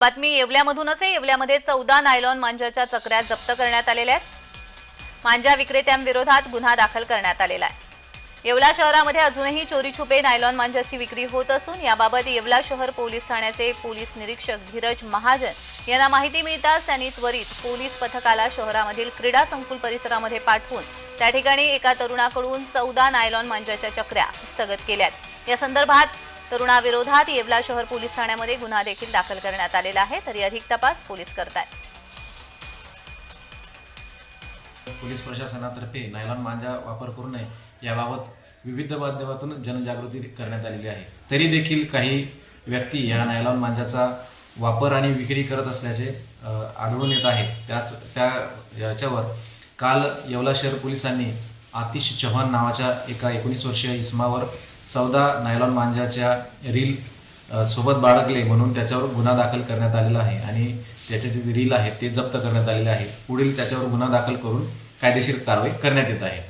बातमी येवल्यामधूनच आहे. येवल्यामध्ये चौदा नायलॉन मांजाच्या चकऱ्या जप्त करण्यात आलेल्या आहेत. मांजा विक्रेत्यांविरोधात गुन्हा दाखल करण्यात आलेला आहे. येवला शहरामध्ये अजूनही चोरी छुपे नायलॉन मांजाची विक्री होत असून याबाबत येवला शहर पोलीस ठाण्याचे पोलीस निरीक्षक धीरज महाजन यांना माहिती मिळताच त्यांनी त्वरित पोलीस पथकाला शहरामधील क्रीडा संकुल परिसरामध्ये पाठवून त्या ठिकाणी एका तरुणाकडून चौदा नायलॉन मांजाच्या चकऱ्या हस्तगत केल्यात. या संदर्भात तरुणाविरोधात येवला शहर पोलीस ठाण्यामध्ये गुन्हा देखील दाखल करण्यात आलेला आहे. तरी अधिक तपास पोलीस करतायत. पोलीस प्रशासनातर्फे नायलॉन मांजा वापर करू नये याबाबत विविध माध्यमातून जनजागृती करण्यात आलेली आहे. तरी देखील काही व्यक्ती या नायलॉन मांजाचा वापर आणि विक्री करत असल्याचे आढळून येत आहे. त्याच त्या याच्यावर काल येवला शहर पोलिसांनी आतिश चव्हाण नावाच्या एका एकोणीस वर्षीय इसमावर चौदा नायलॉन मांजाच्या रील सोबत बाळगले म्हणून त्याच्यावर गुन्हा दाखल करण्यात आलेला आहे आणि त्याचे जे रील आहेत ते जप्त करण्यात आलेले आहे पुढील त्याच्यावर गुन्हा दाखल करून कायदेशीर कारवाई करण्यात येत आहे.